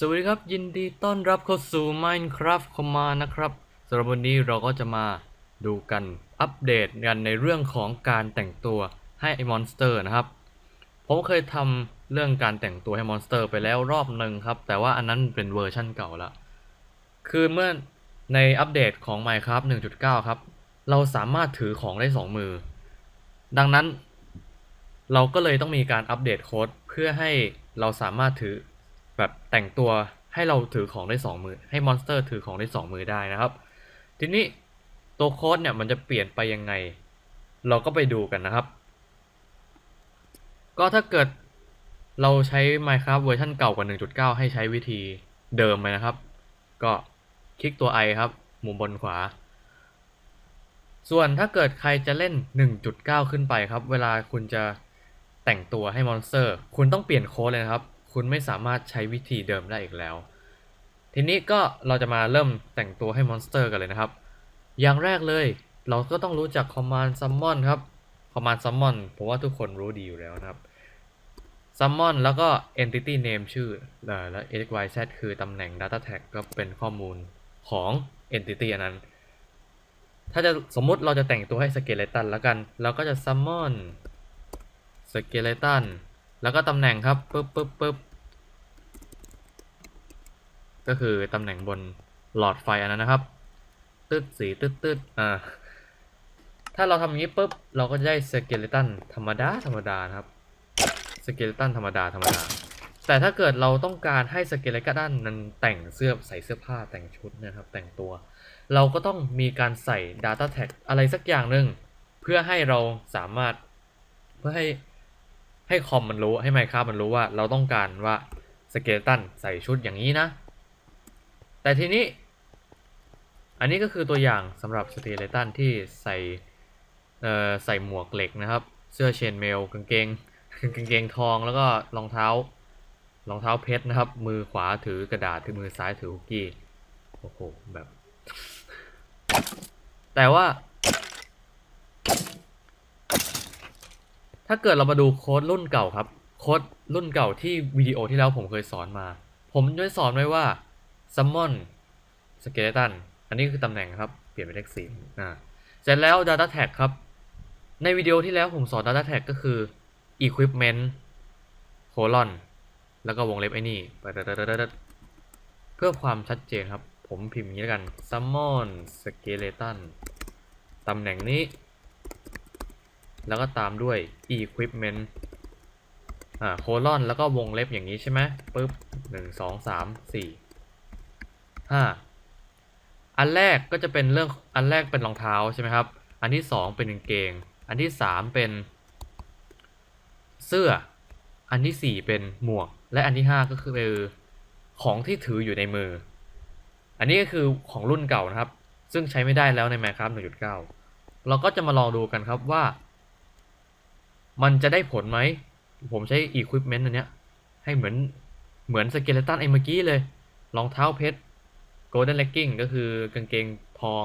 สวัสดีครับ ยินดีต้อนรับเข้าสู่ Minecraft Command นะครับสำหรับวันนี้เราก็จะมาดูกันอัปเดตกันในเรื่องของการแต่งตัวให้ไอ้มอนสเตอร์นะครับ ผมเคยทำเรื่องการแต่งตัวให้มอนสเตอร์ไปแล้วรอบหนึ่งครับ แต่ว่าอันนั้นเป็นเวอร์ชั่นเก่าละคือเมื่อในอัปเดตของ Minecraft 1.9 ครับ เราสามารถถือของได้สองมือ ดังนั้น เราก็เลยต้องมีการอัปเดตโค้ดเพื่อให้เราสามารถถือ แบบแต่งตัวให้เราถือของได้สองมือ ให้มอนสเตอร์ถือของได้สองมือได้นะครับ ทีนี้ตัวโค้ดเนี่ยมันจะเปลี่ยนไปยังไง เราก็ไปดูกันนะครับ ก็ถ้าเกิดเราใช้ Minecraft เวอร์ชันเก่ากว่า 1.9 ให้ใช้วิธีเดิมเลยนะครับ ก็คลิกตัว i ครับ มุมบนขวา ส่วนถ้าเกิดใครจะเล่น 1.9 ขึ้นไปครับ เวลาคุณจะแต่งตัวให้มอนสเตอร์ คุณต้องเปลี่ยนโค้ดเลยนะครับ คุณไม่สามารถใช้วิธีเดิมได้อีกแล้ว ทีนี้ก็เราจะมาเริ่มแต่งตัวให้มอนสเตอร์กันเลยนะครับ อย่างแรกเลยเราก็ต้องรู้จัก command summon ครับ command summon ผมว่าทุกคนรู้ดีอยู่แล้วนะครับ summon แล้วก็ entity name ชื่อ แล้ว xyz คือตำแหน่ง data tag ก็เป็นข้อมูลของ entity อันนั้น ถ้าจะสมมุติเราจะแต่งตัวให้สเกเลตันแล้วกัน เราก็จะ summon สเกเลตันแล้วก็ตำแหน่งครับปึ๊บปึ๊บปึ๊บ ก็คือตำแหน่งบนหลอดไฟอันนั้นนะครับ ตึ๊ดสีตึ๊ดตึ๊ดอ่า ถ้าเราทำอย่างนี้ปุ๊บ เราก็จะได้สเกเลตันธรรมดาธรรมดานะครับ สเกเลตันธรรมดาธรรมดา แต่ถ้าเกิดเราต้องการให้สเกเลตันนั้นแต่งเสื้อใส่เสื้อผ้าแต่งชุดนะครับ แต่งตัว เราก็ต้องมีการใส่ Data Tag อะไรสักอย่างหนึ่งเพื่อให้เราสามารถเพื่อให้ให้คอมมันรู้ให้ไมค์ครับมันรู้ว่าเราต้องการว่าสเกเลตันใส่ชุดอย่างนี้นะ แต่ทีนี้ อันนี้ก็คือตัวอย่างสำหรับสเกเลตันที่ใส่ใส่หมวกเหล็กนะครับ เสื้อเชนเมลกางเกงกางเกงทองแล้วก็รองเท้ารองเท้าเพชรนะครับ มือขวาถือกระดาษถือมือซ้ายถือคุกกี้โอ้โหแบบ แต่ว่า ถ้าเกิดเรามาดูโค้ดรุ่นเก่าครับ โค้ดรุ่นเก่าที่วิดีโอที่แล้วผมเคยสอนมา ผมได้สอนไว้ว่า summon skeleton อันนี้คือตำแหน่งครับ เปลี่ยนเป็นเลขสี่อ่าเสร็จแล้ว data tag ครับ ในวิดีโอที่แล้วผมสอน data tag ก็คือ equipment colon แล้วก็วงเล็บไอ้นี่ไปเพื่อความชัดเจนครับ ผมพิมพ์อย่างนี้แล้วกัน summon skeleton ตำแหน่งนี้ แล้วก็ตามด้วย equipment อ่า colon แล้วก็วงเล็บอย่างนี้ใช่ไหมปึ๊บหนึ่งสองสามสี่ ห้าอันแรกก็จะเป็นเรื่องอันแรกเป็นรองเท้าใช่ไหมครับ อันที่สองเป็นกางเกง อันที่สามเป็น เสื้อ อันที่สี่เป็นหมวก และอันที่ห้าก็คือของที่ถืออยู่ในมือ อันนี้ก็คือของรุ่นเก่านะครับ ซึ่งใช้ไม่ได้แล้วใน Minecraft 1.9 เราก็จะมาลองดูกันครับว่า มันจะได้ผลไหม ผมใช้ equipment อันเนี้ย ให้เหมือนเหมือนสเกเลตันไอ้เมื่อกี้เลย รองเท้าเพชร golden legging ก็คือกางเกงทอง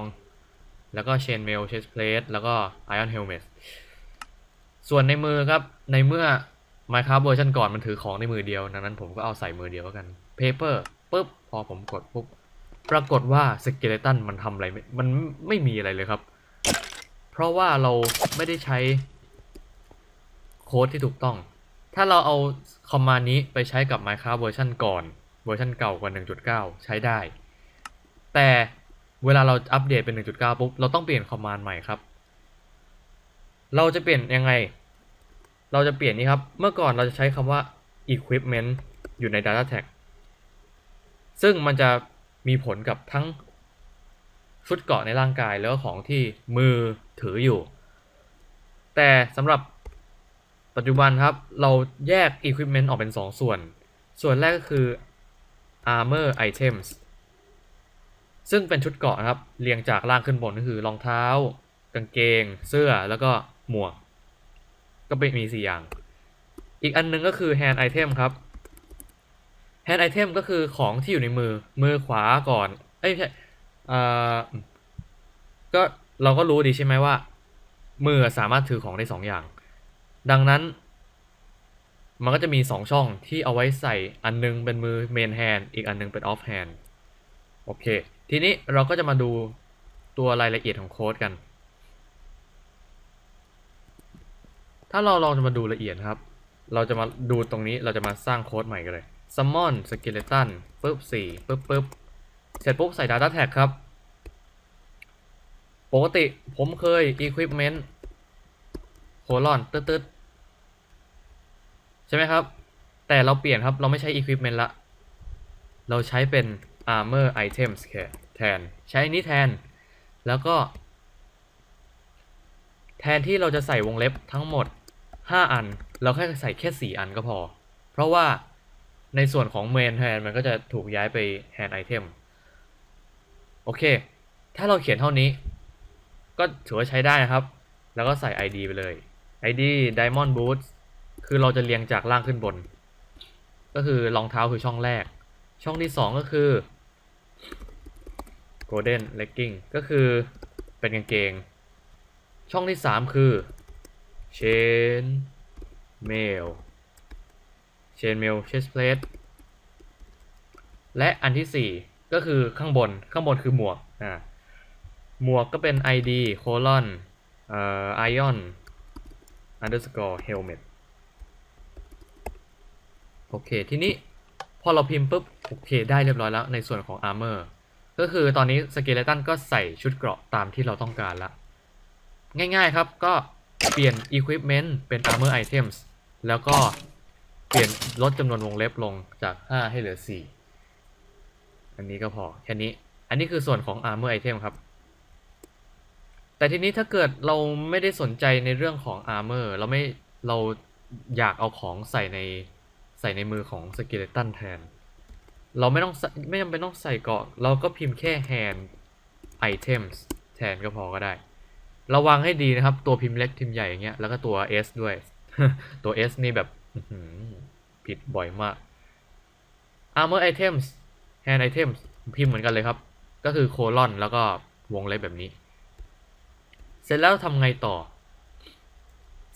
แล้วก็ chain mail chest plate แล้วก็ iron helmet ส่วนในมือครับ ในเมื่อ Minecraft เวอร์ชันก่อนมันถือของในมือเดียว ดังนั้นผมก็เอาใส่มือเดียวกัน paper ปุ๊บ พอผมกดปุ๊บ ปรากฏว่าสเกเลตันมันทำอะไรม่มันไม่มีอะไรเลยครับ เพราะว่าเราไม่ได้ใช้โค้ดที่ถูกต้อง ถ้าเราเอาคอมมานด์นี้ไปใช้กับ Minecraft เวอร์ชันก่อน เวอร์ชันเก่ากว่า 1.9 ใช้ได้ แต่เวลาเราอัปเดตเป็น 1.9 ปุ๊บ เราต้องเปลี่ยนคอมมานด์ใหม่ครับ เราจะเปลี่ยนยังไง เราจะเปลี่ยนนี้ครับ เมื่อก่อนเราจะใช้คำว่า equipment อยู่ใน data tag ซึ่งมันจะมีผลกับทั้งชุดเกราะในร่างกายแล้วก็ของที่มือถืออยู่ แต่สำหรับปัจจุบันครับ เราแยก equipment ออกเป็น 2 ส่วน ส่วนแรกก็คือ armor items ซึ่งเป็นชุดเกาะนะครับ เรียงจากล่างขึ้นบนก็คือรองเท้า กางเกง เสื้อแล้วก็หมวก ก็เป็นมี4อย่าง อีกอันหนึงก็คือ hand item ครับ hand item ก็คือของที่อยู่ในมือมือขวาก่อนเอ้ยไม่ใช่เอ่อก็เราก็รู้ดีใช่ไหมว่า มือสามารถถือของได้สองอย่าง ดังนั้น มันก็จะมี 2 ช่องที่เอาไว้ใส่อันนึงเป็นมือ main hand อีกอันนึงเป็น off hand โอเค ทีนี้เราก็จะมาดูตัวรายละเอียดของโค้ดกัน ถ้าเราลองจะมาดูละเอียดครับ เราจะมาดูตรงนี้เราจะมาสร้างโค้ดใหม่กันเลย summon skeleton ปึ๊บสี่ปึ๊บปึ๊บเสร็จปุ๊บใส่ data tag ครับ ปกติผมเคย equipment โคลอนตึ๊ดตึ๊ดใช่ไหมครับ แต่เราเปลี่ยนครับเราไม่ใช้ equipment ละ เราใช้เป็น armor items แแทน ใช้นี้แทน แล้วก็ แทนที่เราจะใส่วงเล็บทั้งหมด 5 อัน เราแค่ใส่แค่ 4 อันก็พอ เพราะว่าในส่วนของ main hand มันก็จะถูกย้ายไป hand item โอเค ถ้าเราเขียนเท่านี้ ก็ถือว่าใช้ได้นะครับ แล้วก็ใส่ ID ไปเลย ID Diamond Boots คือเราจะเรียงจากล่างขึ้นบน ก็คือรองเท้าคือช่องแรก ช่องที่ 2 ก็คือ Golden Legging ก็คือเป็นกางเกง ช่องที่ 3 คือ Chain Mail Chain Mail Chest Plate และอันที่ 4 ก็คือข้างบนข้างบนคือหมวกอ่าหมวกก็เป็น ID colon เอ่อ ion underscore helmet โอเค ทีนี้พอเราพิมพ์ปุ๊บ โอเค ได้เรียบร้อยแล้วในส่วนของ armor ก็คือตอนนี้ skeleton ก็ใส่ชุดเกราะตามที่เราต้องการละ ง่ายๆครับก็เปลี่ยน equipment เป็น armor items แล้วก็เปลี่ยนลดจำนวนวงเล็บลงจาก 5 ให้เหลือ 4 อันนี้ก็พอ แค่นี้ อันนี้คือส่วนของ armor item ครับ แต่ทีนี้ถ้าเกิดเราไม่ได้สนใจในเรื่องของ armor เราไม่เราอยากเอาของใส่ในใส่ในมือของ skeleton แทน เราไม่ต้องไม่จำเป็นต้องใส่เกาะ เราก็พิมพ์แค่ hand items แทนก็พอก็ได้ ระวังให้ดีนะครับ ตัวพิมพ์เล็กพิมพ์ใหญ่อย่างเงี้ย แล้วก็ตัว S ด้วย ตัว S นี่แบบผิดบ่อยมาก armor items hand items พิมพ์เหมือนกันเลยครับ ก็คือโคลอนแล้วก็วงเล็บแบบนี้ เสร็จแล้วทำไงต่อ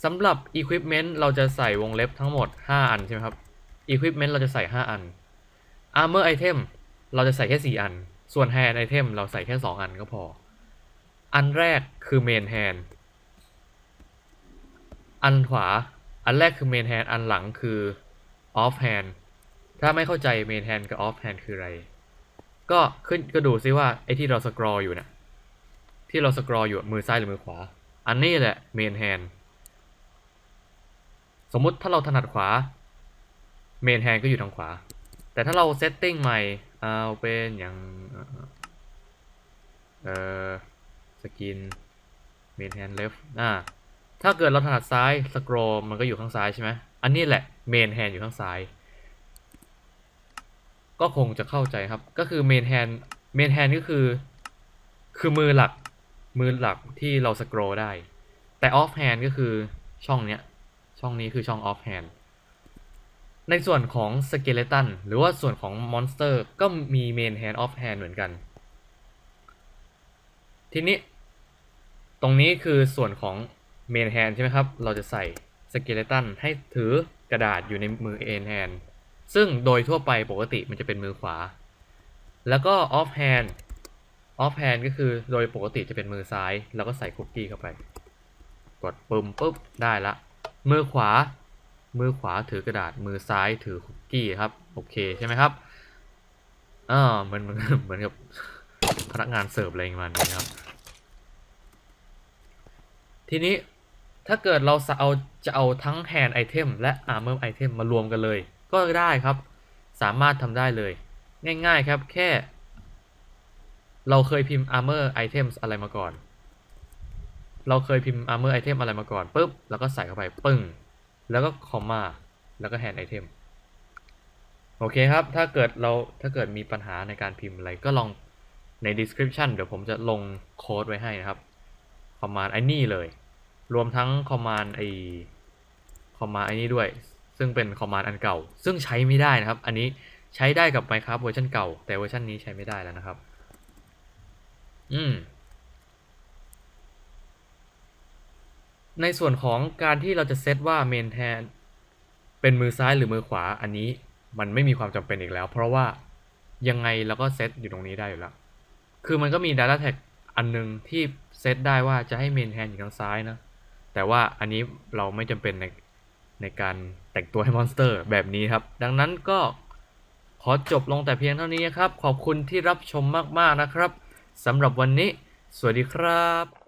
สำหรับ equipment เราจะใส่วงเล็บทั้งหมด 5 อันใช่ไหมครับ equipment เราจะใส่ 5 อัน armor item เราจะใส่แค่ 4 อัน ส่วน hand item เราใส่แค่ 2 อันก็พอ อันแรกคือ main hand อันขวา อันแรกคือ main hand อันหลังคือ off hand ถ้าไม่เข้าใจ main hand กับ off hand คืออะไร ก็ขึ้นก็ดูซิว่าไอที่เราสครออยู่น่ะที่เราสครออยู่มือซ้ายหรือมือขวา อันนี้แหละ main hand สมมุติถ้าเราถนัดขวา main hand ก็อยู่ทางขวา แต่ถ้าเราเซตติ้งใหม่ เอาเป็นอย่าง เอ่อสกิน main hand left อ่าถ้าเกิดเราถนัดซ้ายสครอมันก็อยู่ข้างซ้ายใช่ไหมอันนี้แหละ main hand อยู่ข้างซ้าย ก็คงจะเข้าใจครับ ก็คือ main hand main hand ก็คือ คือมือหลัก มือหลักที่เราสครอได้ แต่ off hand ก็คือช่องเนี้ย ช่องนี้คือช่อง off hand ในส่วนของ skeleton หรือว่าส่วนของ monster ก็มี main hand off hand เหมือนกัน ทีนี้ ตรงนี้คือส่วนของ main hand ใช่ไหมครับ เราจะใส่ skeleton ให้ถือกระดาษอยู่ในมือ main hand ซึ่งโดยทั่วไปปกติมันจะเป็นมือขวา แล้วก็ off hand off hand ก็คือโดยปกติจะเป็นมือซ้าย แล้วก็ใส่คุกกี้เข้าไป กดปุ่มปุ๊บได้ละ มือขวา มือขวาถือกระดาษมือซ้ายถือคุกกี้ครับ โอเคใช่ไหมครับอ่าเหมือนเหมือนเหมือนกับพนักงานเสิร์ฟอะไรประมาณนี้ครับ ทีนี้ถ้าเกิดเราจะเอาจะเอาทั้ง hand item และ armor item มมารวมกันเลย ก็ได้ครับ สามารถทำได้เลย ง่ายๆครับแค่ เราเคยพิมพ์ armor items อเทมอะไรมาก่อน เราเคยพิมพ์ armor item อะไรมาก่อนปุ๊บแล้วก็ใส่เข้าไปปึ้ง แล้วก็ comma แล้วก็ hand item โอเคครับ ถ้าเกิดเราถ้าเกิดมีปัญหาในการพิมพ์อะไรก็ลองใน description เดี๋ยวผมจะลงโค้ดไว้ให้นะครับ command ไอ้นี่เลย รวมทั้ง command ไอ้ command ไอ้นี่ด้วย ซึ่งเป็น command อันเก่า ซึ่งใช้ไม่ได้นะครับ อันนี้ใช้ได้กับ Minecraft เวอร์ชันเก่า แต่เวอร์ชันนี้ใช้ไม่ได้แล้วนะครับ อืม ในส่วนของการที่เราจะเซตว่า main hand เป็นมือซ้ายหรือมือขวาอันนี้มันไม่มีความจำเป็นอีกแล้ว เพราะว่ายังไงเราก็เซตอยู่ตรงนี้ได้อยู่แล้ว คือมันก็มี Data Tag อันหนึงที่เซตได้ว่าจะให้เมนแฮนอยู่ทางซ้ายนะ แต่ว่าอันนี้เราไม่จำเป็นในในการแต่งตัวให้มอนสเตอร์แบบนี้ครับ ดังนั้นก็ขอจบลงแต่เพียงเท่านี้นะครับ ขอบคุณที่รับชมมากๆนะครับสำหรับวันนี้ สวัสดีครับ